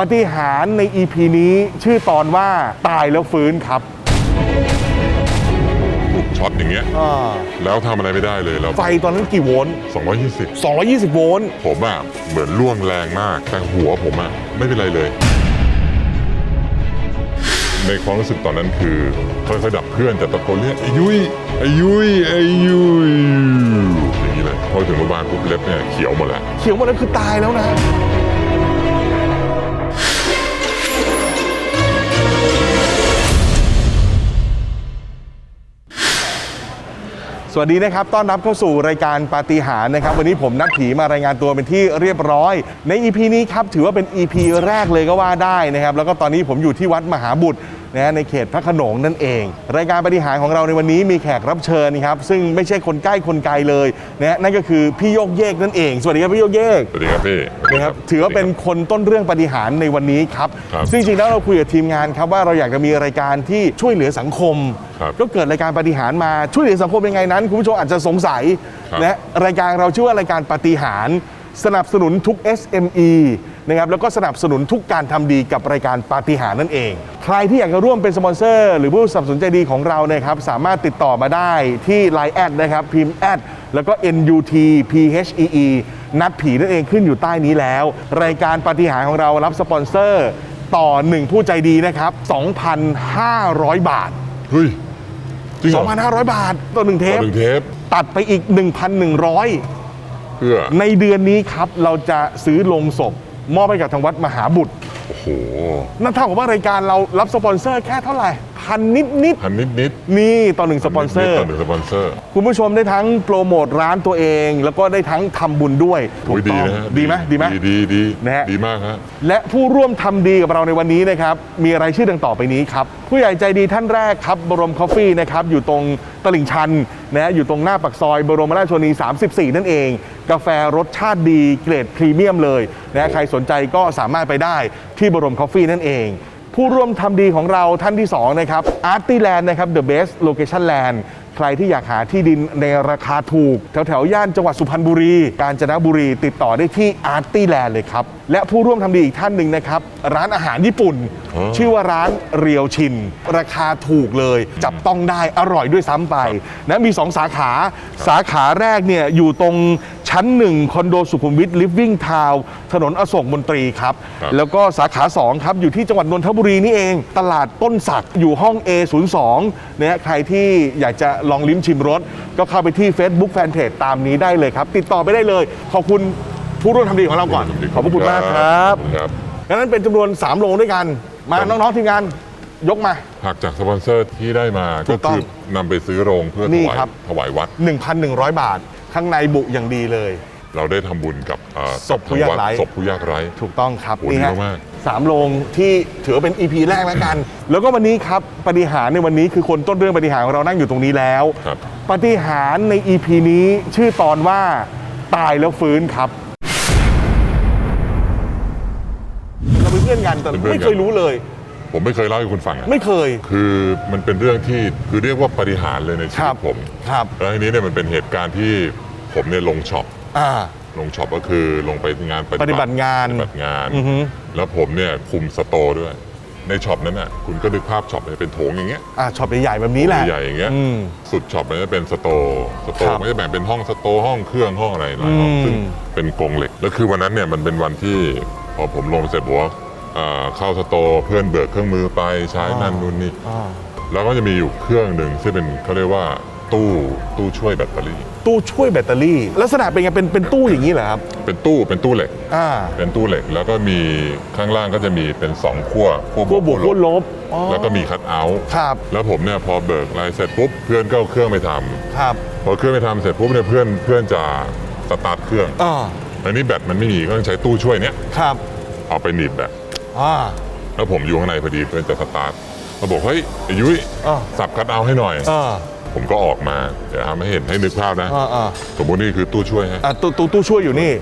ปฏิหารย์ใน EP นี้ชื่อตอนว่าตายแล้วฟื้นครับถูกช็อตอย่างเงี้ยอ่าแล้วทำอะไรไม่ได้เลยแล้วไฟตอนนั้นกี่โวลต์220 220 โวลต์ผมอะเหมือนล่วงแรงมาก แต่หัวผมอะไม่เป็นไรเลย ในความรู้สึกตอนนั้นคือค่อยๆดับเคลื่อนแต่ตะโกนเรียกไอ้ยุ้ยไอ้ยุ้ยไอ้ยุ้ยอย่างนี้เลยพอถึงโรงพยาบาลปุ๊บเล็บเนี่ยเขียวหมดแล้วเขียวหมดแล้วคือตายแล้วนะ วัสดีนะครับ ต้อนรับเข้าสู่รายการปาฏิหาริย์นะครับ วันนี้ผมนัดผีมารายงานตัวเป็นที่เรียบร้อย ใน EP นี้ครับถือว่าเป็น EP แรกเลยก็ว่าได้นะครับ แล้วก็ตอนนี้ผมอยู่ที่วัดมหาบุตร นะฮะในเขตพระโขนงนั่นเอง รายการปาฏิหาริย์ของเราในวันนี้มีแขกรับเชิญครับซึ่งไม่ใช่คนใกล้คนไกลเลยนะฮะนั่นก็คือพี่โยกเยกนั่นเอง สวัสดีครับพี่โยกเยกสวัสดีครับพี่นะครับถือว่าเป็นคนต้นเรื่องปฏิหารย์ในวันนี้ครับครับซึ่งจริงๆแล้วเราคุยกับทีมงานครับว่าเราอยากจะมีรายการที่ช่วยเหลือสังคมครับก็เกิดรายการปฏิหารย์มาช่วยเหลือสังคมยังไงนั้น คุณผู้ชมอาจจะสงสัยครับนะรายการเราชื่อว่ารายการปฏิหารย์ สนับสนุนทุก SME นะครับแล้วก็สนับสนุนทุกการทำดีกับรายการปาฏิหารย์นั่นเอง ใครที่อยากจะร่วมเป็นสปอนเซอร์ หรือผู้สนับสนุนใจดีของเรานะครับสามารถติดต่อมาได้ที่ Line แอดนะครับพิมพ์แอดแล้วก็ NUT PHEE นัดผีนั่นเองขึ้นอยู่ใต้นี้แล้ว รายการปาฏิหารย์ของเรารับสปอนเซอร์ ต่อ 1 ผู้ใจดีนะครับ 2,500 บาท เฮ้ยจริงเหรอ2,500 บาทต่อหนึ่งเทต่อปหนึ่งเทป ตัดไปอีก 1,100 เพื่อ ในเดือนนี้ครับเราจะซื้อลงศพ มอบให้กับทางวัดมหาบุตร โอ้โหนั่นเท่ากับว่ารายการเรารับสปอนเซอร์แค่เท่าไหร่พันนิดนิดพันนิดนิดๆนี่ต่อหนึ่งสปอนเซอร์ ต่อหนึ่งสปอนเซอร์ คุณผู้ชมได้ทั้งโปรโมทร้านตัวเอง แล้วก็ได้ทั้งทำบุญด้วยถูโอ้กยดีต้องนะฮะดีไหมดีไหมดีดีดีนะฮะ ดีมากฮะ และผู้ร่วมทำดีกับเราในวันนี้นะครับ มีรายชื่อดังต่อไปนี้ครับ ผู้ใหญ่ใจดีท่านแรกครับ บรมคอฟฟี่นะครับ อยู่ตรงตลิ่งชันนะฮะอยู่ตรงหน้าปากซอย บรมราชชนนี 34 นั่นเอง กาแฟรสชาติดีเกรดพรีเมียมเลยนะใครสนใจก็สามารถไปได้ที่บรมคอฟฟี่นั่นเองผู้ร่วมทำดีของเราท่านที่2นะครับอาร์ตี้แลนด์นะครับ The Best Location Land รที่อยากหาที่ดินในราคาถูกแถวแถวๆย่านจังหวัดสุพรรณบุรี กาญจนบุรี ติดต่อได้ที่ Arty Land เลยครับ และผู้ร่วมทำดีอีกท่านหนึ่งนะครับ ร้านอาหารญี่ปุ่นอ๋อชื่อว่าร้านเรียวชิน ราคาถูกเลย จับต้องได้อร่อยด้วยซ้ำไปนะมี 2 สาขาสาขาแรกเนี่ยอยู่ตรงชั้นหนึ่งคอนโดสุขุมวิทลิฟวิ่งทาวถนนอโศกมนตรีครับครับแล้วก็สาขา 2 ครับ อยู่ที่จังหวัดนนทบุรีนี่เอง ตลาดต้นสักอยู่ห้อง A02 นะฮะใครที่อยากจะลองลิ้มชิมรสก็เข้าไปที่ Facebook Fanpage ตามนี้ได้เลยครับ ติดต่อไปได้เลย ขอบคุณผู้ร่วมทำดีของเราก่อน ขอบพระคุณมากครับขอณครับ ดังนั้นเป็นจำนวน 3 โรงด้วยกัน มาครับน้องๆทีมงานยกมา หักจากสปอนเซอร์ที่ได้มาถูก็กต้องคือนำไปซื้อโรงเพื่อถนี่วายครับ ถวายวัด 1,100 บาท ข้างในบุอย่างดีเลย เราได้ทำบุญกับเอ่อศพผู้ยากไร้ ศพผู้ยากไร้ ถูกต้องครับโอ้นี่ดีฮะมาก สามโรงที่ถือว่าเป็น EP แรกแล้วกัน แล้วก็วันนี้ครับปฏิหารย์ในวันนี้คือคนต้นเรื่องปฏิหารย์ของเรานั่งอยู่ตรงนี้แล้ว ครับ ปฏิหารย์ใน EP นี้ชื่อตอนว่าตายแล้วฟื้นครับ เราเป็นเพื่อนกันแต่เป็นเพื่อนกัน ไม่เคยรู้เลย ผมไม่เคยเล่าให้คุณฟังอะไม่เคย คือมันเป็นเรื่องที่คือเรียกว่าปฏิหารย์เลยในชีครัวิบ ตผม ครับ แล้วทีนี้เนี่ยมันเป็นเหตุการณ์ที่ผมเนี่ยลงช็อป อ่า ลงช็อปก็คือลงไปงานปฏิบัติงานปฏิบัติงาน อือฮึ แล้วผมเนี่ยคุมสโตร์ด้วย ในช็อปนั้นน่ะคุณก็นึกภาพช็อปเนี่ยเป็นโถงอย่างเงี้ย อ่าช็อปใหญ่ๆแบบนี้แหละใหญ่ๆอย่างเงี้ยอืม สุดช็อปมันจะเป็นสโตร์สโตครัร์บมันจะแบ่งเป็นห้องสโตร์ห้องเครื่องห้องอะไรหลายห้องอืม ซึ่งเป็นกรงเหล็กแล้วคือวันนั้นเนี่ยมันเป็นวันที่พอผมลงเสร็จบอกว่าเอ่อเข้าสโตร์เพื่อนเบิกเครื่องมือไปใช้นั่นนู่นนี่ อ่า แล้วก็จะมีอยู่เครื่องหนึ่งที่เป็นเขาเรียกว่าตู้ตู้ช่วยแบตเตอรี่ ตู้ช่วยแบตเตอรี่ ลักษณะเป็นไงเป็นเป็นตู้อย่างนี้เหรอครับเป็นตู้เป็นตู้เหล็ก อ่าเป็นตู้เหล็กแล้วก็มีข้างล่างก็จะมีเป็นสองขั้วขั้วขั้วบวกขั้วลบอ๋อแล้วก็มีคัทเอาท์ครับแล้วผมเนี่ยพอเบิกรายเสร็จปุ๊บเพื่อนก็เอาเครื่องไปทำครับพอเครื่องไปทำเสร็จปุ๊บเนี่ยเพื่อนเพื่อนจะสตาร์ทเครื่องอ่าอันนี้แบตมันไม่มีก็ต้องใช้ตู้ช่วยเนี้ยครับเอาไปหนีบแบตอ่า แล้วผมอยู่ข้างในพอดีเพื่อนจะสตาร์ทเขาบอกเฮ้ยไอ้ยุ้ยอ่า สับคัทเอาท์ให้หน่อย อ่า ผมก็ออกมาเดี๋ยวทำให้เห็นให้นึกภาพนะ อ่าอ่าสมมตินี่คือตู้ช่วยฮะอ่าตู้ตู้ตู้ช่วยอยู่นี่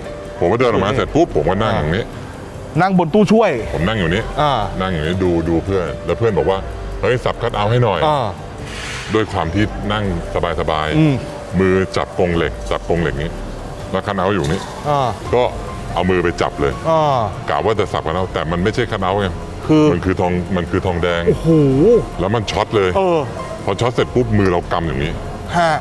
ผมก็เดินออกมาเสร็จปุ๊บผมก็นั่งอ่าอย่างนี้ นั่งบนตู้ช่วย ผมนั่งอยู่นี้อ่า นั่งอยู่นี้ดูดูเพื่อน แล้วเพื่อนบอกว่าเฮ้ยสับคัทเอาท์ให้หน่อย อ่า ด้วยความที่นั่งสบายอืม ๆมือจับกรงเหล็ก จับกรงเหล็กนี้แล้วคัทเอาท์อยู่นี้ อ่าก็เอามือไปจับเลยอ่า กะว่าจะสับกันเอาแต่มันไม่ใช่คันเอาไงคือ มันคือทองมันคือทองแดง โอ้โหแล้วมันช็อตเลย เออพ อช็อตเสร็จปุ๊บมือเรากำอย่างนี้ ฮะ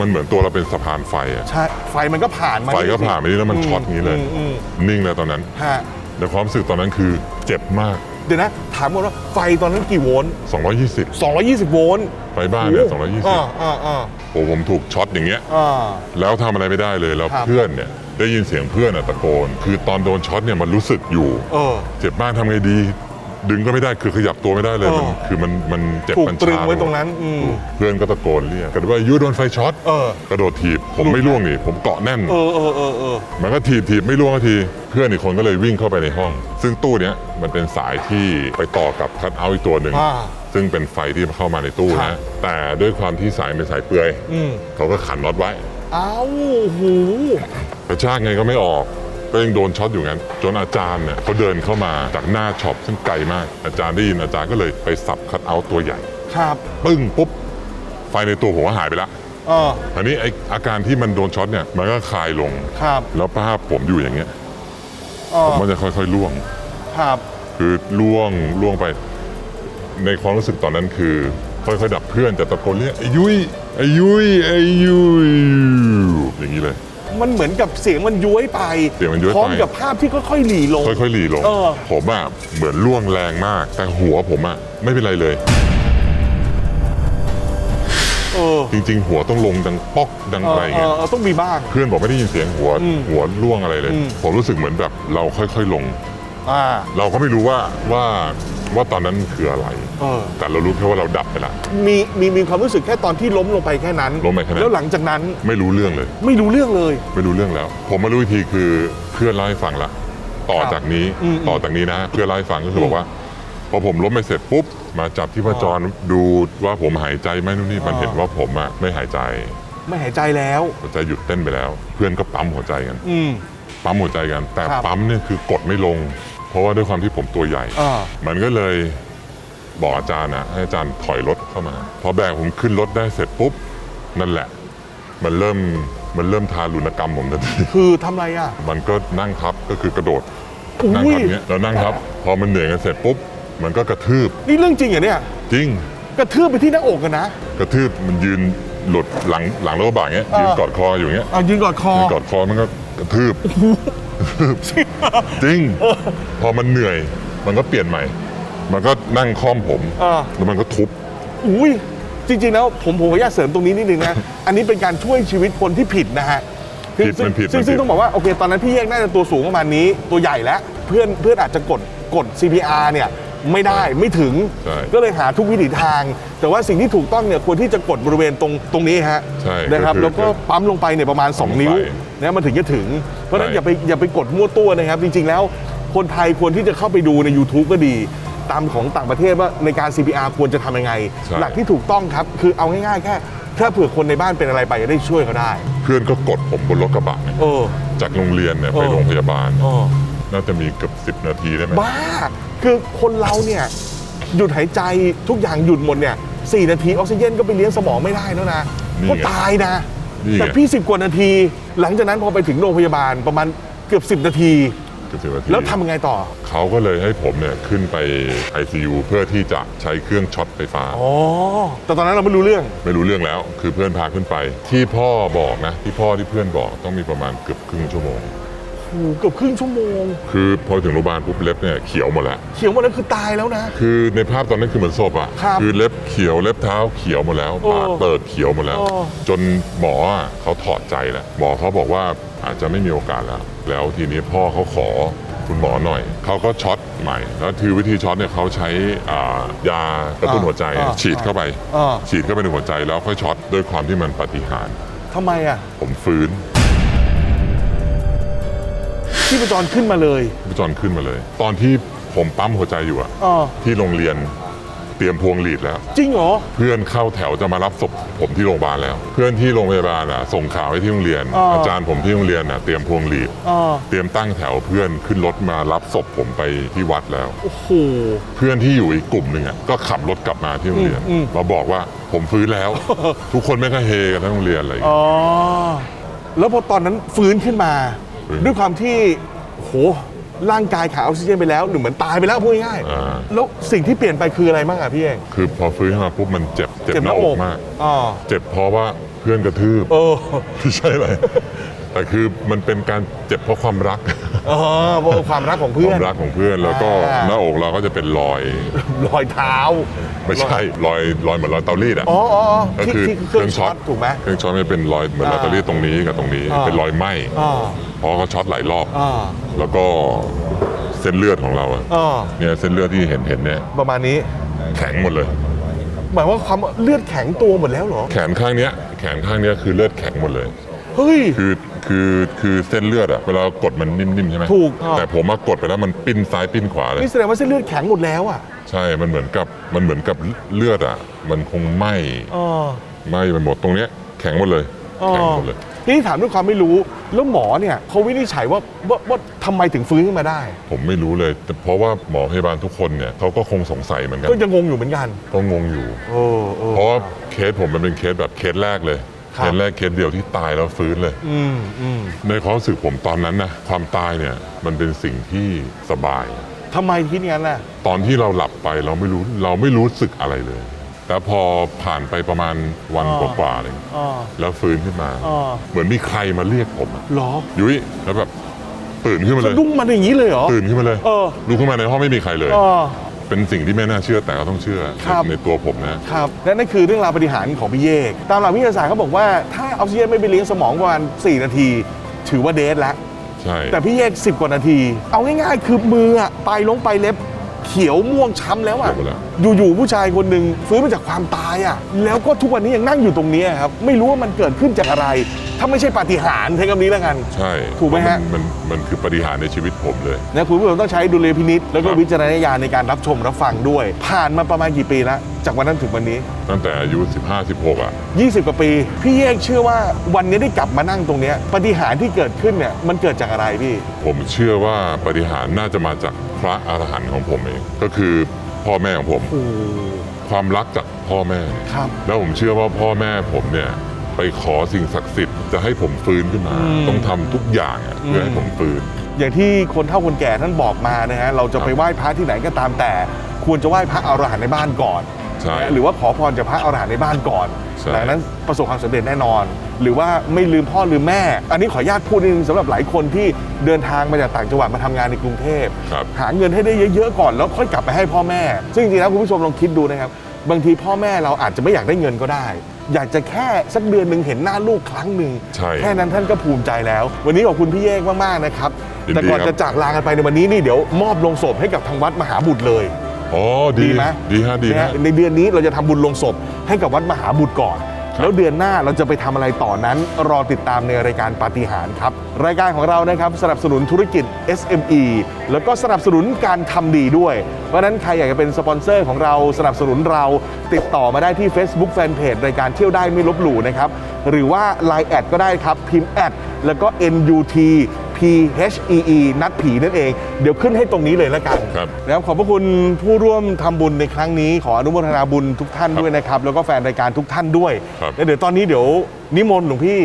มันเหมือนตัวเราเป็นสะพานไฟอะใช่ไฟมันก็ผ่านมาไฟก็ผ่านไปนี่แล้วมันช็อตอย่างนี้เลย มอืมนิ่งเลยตอนนั้นฮะแต่ความรู้สึกตอนนั้นคือเจ็บมาก เดี๋ยวนะ ถามก่อนว่าไฟตอนนั้นกี่โวลต์220 220 โวลต์ไฟบ้านเนี่ยอ่า220อ่าอ่าโอ้ผมถูกช็อตอย่างเงี้ย อ่า แล้วทำอะไรไม่ได้เลยแล้วครับ เพื่อนเนี่ยได้ยินเสียงเพื่อนอะตะโกน คือตอนโดนช็อตเนี่ยมันรู้สึกอยู่ เออ เจ็บมากทำไงดี ดึงก็ไม่ได้คือขยับตัวไม่ได้เลยมันเออคือมันมันเจ็บถูกมันตรึงชาไว้ตรงนั้นอืม เพื่อนก็ตะโกนเรียกกันว่ายูโดนไฟช็อตเออ กระโดดถีบผมไม่ล่วงนี่ผมเกาะแน่น เออเออเออเออ มันก็ถีบถีบไม่ล่วงสักที เพื่อนอีกคนก็เลยวิ่งเข้าไปในห้อง ซึ่งตู้เนี้ยมันเป็นสายที่ไปต่อกับคัทเอาท์อีกตัวหนึ่งอ่าซึ่งเป็นไฟที่เข้ามาในตู้ครันะบแต่ด้วยความที่สายเป็นสายเปลือยอืมเขาก็ขันน็อตไว้เอ้าโอ้โหกระชากไงก็ไม่ออก ก็ยังโดนช็อตอยู่งั้น จนอาจารย์เนี่ยเขาเดินเข้ามาจากหน้าช็อปซึ่งไกลมาก อาจารย์ได้ยินอาจารย์ก็เลยไปสับคัทเอาท์ตัวใหญ่ ครับปึ้งปุ๊บไฟในตัวผมก็หายไปละเอออันนี้ไออาการที่มันโดนช็อตเนี่ยมันก็คลายลง ครับแล้วภาพผมอยู่อย่างเงี้ยเอผอมก็จะค่อยๆล่วง ครับ คือล่วงล่วงไป ในความรู้สึกตอนนั้นคือค่อยๆดับเพื่อนแต่ตะโกนเรียกไอ้ยุ้ยไอ้ยุ้ยไอ้ยุ้ยอย่างนี้เลย มันเหมือนกับเสียงมันย้วยไปเสียงมันย้วยไป พร้อมกับภาพที่ค่อยๆหลีลง ค่อยๆหลีลง เออ ผมอะเหมือนล่วงแรงมาก แต่หัวผมอะไม่เป็นไรเลย เออจริง ๆ หัวต้องลงดังป๊อกดังเออะไรอเอเงี้ย อเออต้องมีบ้าง เพื่อนบอกไม่ได้ยินเสียงหัวอืมหัวล่วงอะไรเลย อืม ผมรู้สึกเหมือนแบบเราค่อยๆลง อ่า เราก็ไม่รู้ว่าว่า ว่าตอนนั้นคืออะไร เออ แต่เรารู้แค่ว่าเราดับไปละมีมีมีความรู้สึกแค่ตอนที่ล้มลงไปแค่นั้น ล้มไปแค่นั้นแล้วหลังจากนั้นไม่รู้เรื่องเลย ไม่รู้เรื่องเลย ไม่รู้เรื่องแล้ว ผมมารู้อีกทีคือเพื่อนเล่าให้ฟังละต่อครับจากนี้อืมต่อจากนี้นะเพื่อนเล่าให้ฟังก็คือบอกว่า พอผมล้มไปเสร็จปุ๊บมาจับที่ประจรดูว่าผมหายใจไหมนู่นนี่มันอ๋อเห็นว่าผมอะไม่หายใจไม่หายใจแล้ว หัวใจหยุดเต้นไปแล้ว เพื่อนก็ปั๊มหัวใจกัน อืม ปั๊มหัวใจกัน แต่ครับ ปั๊มเนี่ยคือกดไม่ลง เพราะว่าด้วยความที่ผมตัวใหญ่ อ่า มันก็เลยบอกอาจารย์นะให้อาจารย์ถอยรถเข้ามา พอแบกผมขึ้นรถได้เสร็จปุ๊บ นั่นแหละ มันเริ่มมันเริ่มทารุณกรรมผมทันที คือทำอะไรอะ มันก็นั่งทับก็คือกระโดดอุ้ย นั่งทับอย่างเงี้ยแล้วนั่งทับ พอมันเหนื่อยกันเสร็จปุ๊บ มันก็กระทืบนี่เรื่องจริงเหรอเนี่ย จริง กระทืบไปที่หน้าอกกันนะ กระทืบมันยืนหลุดหลังหลังรถกระบะเงี้ยอ่ายืยืนกอดคออยู่อย่างเงี้ยเอายืนกอดคอยืนกอดคอมันก็กระทืบ จริง พอมันเหนื่อย มันก็เปลี่ยนใหม่ มันก็นั่งคล่อมผม อ่า แล้วมันก็ทุบ อุ้ยจริง ๆ แล้วผมผมขออนุญาตเสริมตรงนี้นิดนึงนะ อันนี้เป็นการช่วยชีวิตคนที่ผิดนะฮะคือผิดมันผิดซึ่งมันผิด ซึ่งต้องบอกว่าโอเค ตอนนั้นพี่เยกน่าจะตัวสูงประมาณนี้ตัวใหญ่แล้ว เพื่อนเพื่อนอาจจะกดกด CPR เนี่ยไม่ได้ไม่ถึง ใช่ก็เลยหาทุกวิถีทาง แต่ว่าสิ่งที่ถูกต้องเนี่ยควรที่จะกดบริเวณตรงตรงนี้ฮะใช่นะครับก็คือแล้วก็ปั๊มลงไปเนี่ยประมาณปั๊มลง2นิ้วไป นะมันถึงจะถึง เพราะฉะนั้นใช่อย่าไปอย่าไปกดมั่วตัวนะครับ จริง ๆ แล้วคนไทยควรที่จะเข้าไปดูใน YouTube ก็ดีตามของต่างประเทศว่าในการ CPR ควรจะทำยังไง ใช่ หลักที่ถูกต้องครับ คือเอาง่ายๆแค่ถ้าเผื่อคนในบ้านเป็นอะไรไปจะได้ช่วยเขาได้ เพื่อนก็กดผมบนรถกระบะเนี่ยเออ จากโรงเรียนเนี่ยไปเออโรงพยาบาล เออ น่าจะมีเกือบสิบนาทีได้ไหมบ้า คือคนเราเนี่ยหยุดหายใจทุกอย่างหยุดหมดเนี่ยสี่นาทีออกซิเจนก็ไปเลี้ยงสมองไม่ได้แล้วนะนี่ก็ไงตายนะ นี่ไง แต่พี่สิบกว่านาที หลังจากนั้นพอไปถึงโรงพยาบาลประมาณเกือบ10นาที เกือบสิบนาที แล้วทำยังไงต่อ เขาก็เลยให้ผมเนี่ยขึ้นไป ICU เพื่อที่จะใช้เครื่องช็อตไฟฟ้า อ๋อ แต่ตอนนั้นเราไม่รู้เรื่อง ไม่รู้เรื่องแล้ว คือเพื่อนพาขึ้นไป ที่พ่อบอกนะ ที่พ่อที่เพื่อนบอกต้องมีประมาณเกือบครึ่งชั่วโมงโอ้โหเกือบครึ่งชั่วโมง คือพอถึงโรงพยาบาลปุ๊บเล็บเนี่ยเขียวหมดแล้ว เขียวหมดแล้วคือตายแล้วนะ คือในภาพตอนนั้นคือเหมือนศพอะครับอเล็บเขียวเล็บเท้าเขียวหมดแล้วโอ้ปากเปิดเขียวหมดแล้ว โอ้ จนหมออะเขาถอดใจแล้วหมอเขาบอกว่าอาจจะไม่มีโอกาสแล้ว แล้วทีนี้พ่อเขาขอคุณหมอหน่อย เขาก็ช็อตใหม่ แล้วคือวิธีช็อตเนี่ยเขาใช้อ่ายากระตุ้นหัวใจอ่าฉีดเข้าไป อ่า ฉีดเข้าไปในหัวใจแล้วค่อยช็อตด้วยความที่มันปาฏิหารย์ ทำไมอะ ผมฟื้น ที่ประจรขึ้นมาเลยพี่จอนขึ้นมาเลย ตอนที่ผมปั๊มหัวใจอยู่อะอ๋อที่โรงเรียนเตรียมพวงหลีดแล้ว จริงเหรอ เพื่อนเข้าแถวจะมารับศพผมที่โรงพยาบาลแล้ว เพื่อนที่โรงพยาบาลอะส่งข่าวให้ที่โรงเรียนอ๋อออาจารย์ผมที่โรงเรียนอะเตรียมพวงหลีด อ๋อเตรียมตั้งแถวเพื่อนขึ้นรถมารับศพผมไปที่วัดแล้ว โอ้โห เพื่อนที่อยู่อีกกลุ่มหนึ่งอะก็ขับรถกลับมาที่โรงเรียนอืมอืม มาบอกว่าผมฟื้นแล้ว ทุกคนไม่ก็เฮกันทั้งโรงเรียนอะไรอย่างอ๋เงี้ยอแล้วพอตอนนั้นฟื้นขึ้นมาฟื้น ด้วยความที่โหร่างกายขาดออกซิเจนไปแล้วหรือเหมือนตายไปแล้วพูดง่ายอ่าๆแล้วสิ่งที่เปลี่ยนไปคืออะไรบ้างอะพี่เองคือพอฟื้นขึ้นมาปุ๊บมันเจ็บเจ็บหน้าอกมาก อ๋อเจ็บเพราะว่าเพื่อนกระทืบเออไม่ใช่อะไรแต่คือมันเป็นการเจ็บเพราะความรัก เออเพราะความรักของคเพื่อวาน มรักของเพื่อนแล้วก็อ่า หน้าอกเราก็จะเป็นรอย รอยเท้า ไม่ใช่รอยรอยเหมือนรอยเตารีดอะอ๋ออ๋ออ๋อก็ที่คือที่เครื่องช็อตถูกไหม เครื่องช็อตมันเป็นรอยเหมือนรอยเตารีดตรงนี้กับตรงนี้ อ่า เป็นรอยไหม้อ๋อเพราะเขาช็อตหลายรอบอ๋อแล้วก็เส้นเลือดของเราอะอ๋อเนี่ยเส้นเลือดที่เห็นเห็นเนี่ยประมาณนี้ แข็งหมดเลย หมายว่าความเลือดแข็งตัวหมดแล้วเหรอ แขนข้างเนี้ยแขนข้างเนี้ยคือเลือดแข็งหมดเลย เฮ้ย คือคือคือเส้นเลือดอะเวลากดมันนิ่มๆใช่ไหมถูกอ่าแต่ผมมากดไปแล้วมันปิ้นซ้ายปิ้นขวาเลย นี่แสดงว่าเส้นเลือดแข็งหมดแล้วอะใช่มันเหมือนกับมันเหมือนกับเลือดอะมันคงไหม้อ๋อไหม้ไปหมดตรงเนี้ยแข็งหมดเลยอ๋อแข็งหมดเลย ทีนี่ถามด้วยความไม่รู้ แล้วหมอเนี่ยเขาวินิจฉัยว่าว่าว่าทำไมถึงฟื้นขึ้นมาได้ ผมไม่รู้เลยแต่เพราะว่าหมอพยาบาลทุกคนเนี่ยเขาก็คงสงสัยเหมือนกันก็ยังงงอยู่เหมือนกัน ก็งงอยู่ เออเออเพราะว่าเคสผมมันเป็นเคสแบบเคสแรกเลย ครับ เคสแรกเคสเดียวที่ตายแล้วฟื้นเลย อืมอืมในความรู้สึกผมตอนนั้นนะความตายเนี่ยมันเป็นสิ่งที่สบาย ทำไมคิดงั้นล่ะ ตอนที่เราหลับไปเราไม่รู้เราไม่รู้สึกอะไรเลย แต่พอผ่านไปประมาณวันอ๋อกว่าๆเลยอ๋อแล้วฟื้นขึ้นมา อ๋อ เหมือนมีใครมาเรียกผมอะเหรอยุ้ยแล้วแบบตื่นขึ้นมาเลสะย ดุ้งมันอย่างนี้เลยเหรอ ตื่นขึ้นมาเลยเออ ลุกขึ้นมาในห้องไม่มีใครเลย อ๋อ เป็นสิ่งที่ไม่น่าเชื่อแต่ก็ต้องเชื่อครับ ในตัวผมนะ ครับและนั่นคือเรื่องราวปฏิหารย์ของพี่เยก ตามหลักวิทยาศาสตร์เขาบอกว่าถ้าออกซิเจนไม่ไปเลี้ยงสมองประมาณ4นาที ถือว่าเดทแล้ว ใช่แต่พี่เยก 10 กว่านาที เอาง่ายๆ คือมืออะปลายลงปลายเล็บ เขียวม่วงช้ำแล้วอะจบแล้ว อยู่ๆผู้ชายคนหนึ่งฟื้นมาจากความตายอะแล้วก็ทุกวันนี้ยังนั่งอยู่ตรงเนี้ยครับ ไม่รู้ว่ามันเกิดขึ้นจากอะไร ถ้าไม่ใช่ปาฏิหาริย์ใช้คำนี้แล้วกัน ใช่ถูกไหมฮะ นมันมันคือปฏิหารย์ในชีวิตผมเลย นะคุณผู้ชมต้องใช้ดุลยพินิษแล้วก็ครับ วิจารณญาณในการรับชมรับฟังด้วย ผ่านมาประมาณกี่ปีแล้วจากวันนั้นถึงวันนี้ ตั้งแต่อายุ 15 16 อะ 20 กว่าปี พี่เยกเชื่อว่าวันนี้ได้กลับมานั่งตรงเนี้ยปาฏิหารย์ที่เกิดขึ้นเนี่ยมันเกิดจากอะไรพี่ ผมเชื่อว่าปฏิหารย์น่าจะมาจากพระอรหันต์ของผมเอง ก็คือพ่อแม่ของผมโอ้ความรักจากพ่อแม่ ครับ แล้วผมเชื่อว่าพ่อแม่ผมเนี่ย ไปขอสิ่งศักดิ์สิทธิ์จะให้ผมฟื้นขึ้นมาอืมต้องทำทุกอย่างอะเพื่อให้ผมฟื้น อย่างที่คนเฒ่าคนแก่ท่านบอกมานะฮะเราจะไปไหว้พระที่ไหนก็ตามแต่ ควรจะไหว้พระอรหันต์ในบ้านก่อนใช่หรือว่าขอพรจากพระอรหันต์ในบ้านก่อนใช่ ดังนั้นประสบความสำเร็จแน่นอน หรือว่าไม่ลืมพ่อลืมแม่ อันนี้ขออนุญาตพูดนิดนึงสำหรับหลายคนที่เดินทางมาจากต่างจังหวัดมาทำงานในกรุงเทพ ครับ หาเงินให้ได้เยอะๆก่อนแล้วค่อยกลับไปให้พ่อแม่ ซึ่งจริงๆแล้วคุณผู้ชมลองคิดดูนะครับ บางทีพ่อแม่เราอาจจะไม่อยากได้เงินก็ได้ อยากจะแค่สักเดือนหนึ่งเห็นหน้าลูกครั้งหนึ่งใช่แค่นั้นท่านก็ภูมิใจแล้ว วันนี้ขอบคุณพี่เยกมากๆนะครับยินดีแต่ก่อนครับ จะจากลากันไปในวันนี้นี่เดี๋ยวมอบลงศพให้กับทางวัดมหาบุตรเลย อ๋อดีดีไหมดีฮะดีนะฮะฮะ ในเดือนนี้เราจะทำบุญลงศพให้กับวัดมหาบุตรก่อนครับ แล้วเดือนหน้าเราจะไปทำอะไรต่อนั้น รอติดตามในรายการปาฏิหาริย์ครับ รายการของเรานะครับสนับสนุนธุรกิจ SME แล้วก็สนับสนุนการทำดีด้วย เพราะฉะนั้นใครอยากจะเป็นสปอนเซอร์ของเราสนับสนุนเราติดต่อมาได้ที่ Facebook Fanpage รายการเที่ยวได้ไม่ลบหลู่นะครับหรือว่า Line แอดก็ได้ครับพิมพ์แอดแล้วก็ NUT P H E E นัดผีนั่นเอง เดี๋ยวขึ้นให้ตรงนี้เลยแล้วกันครับนะครับขอบพระคุณผู้ร่วมทำบุญในครั้งนี้ ขออนุโมทนาบุญทุกท่านด้วยนะครับ แล้วก็แฟนรายการทุกท่านด้วยครับ แล้วเดี๋ยวตอนนี้เดี๋ยวนิมนต์หลวงพี่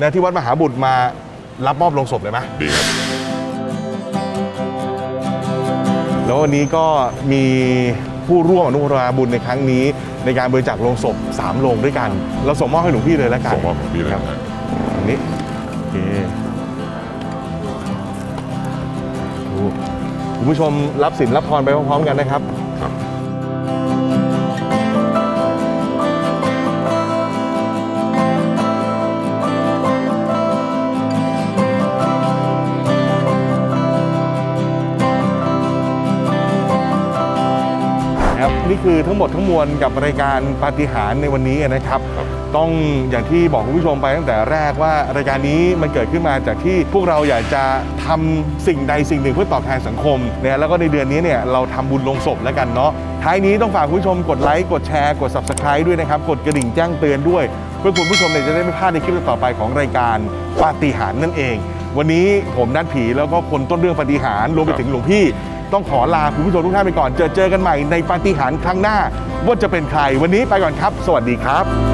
นะที่วัดมหาบุตรมารับมอบลงศพเลยไหม ดีครับ แล้ววันนี้ก็มีผู้ร่วมอนุโมทนาบุญในครั้งนี้ ในการบริจาคลงศพ3โลงด้วยกัน เราส่งมอบให้หลวงพี่เลยแล้วกันส่งมอบของพี่เลยครับนะ อันนี้ ผู้ชมรับสินรับพรไปพร้อมๆกันนะครับครับครับนี่คือทั้งหมดทั้งมวลกับรายการปาฏิหาริย์ในวันนี้นะครับครับ ต้องอย่างที่บอกคุณผู้ชมไปตั้งแต่แรกว่ารายการนี้มันเกิดขึ้นมาจากที่พวกเราอยากจะ ทำสิ่งใดสิ่งหนึ่งเพื่อตอบแทนสังคมเนี่ยแล้วก็ในเดือนนี้เนี่ยเราทำบุญลงศพแล้วกันเนาะท้ายนี้ต้องฝากคุณผู้ชมกดไลค์กดแชร์กด subscribe ด้วยนะครับ กดกระดิ่งแจ้งเตือนด้วย เพื่อคุณผู้ชมเนี่ยจะได้ไม่พลาดในคลิปต่อไปของรายการปาฏิหาริย์นั่นเอง วันนี้ผมนัดผีแล้วก็คนต้นเรื่องปาฏิหาริย์รวมไปถึงหลวงพี่ ต้องขอลาคุณผู้ชมทุกท่านไปก่อนเจอเจอกันใหม่ในปาฏิหาริย์ครั้งหน้า ว่าจะเป็นใครวันนี้ไปก่อนครับ สวัสดีครับ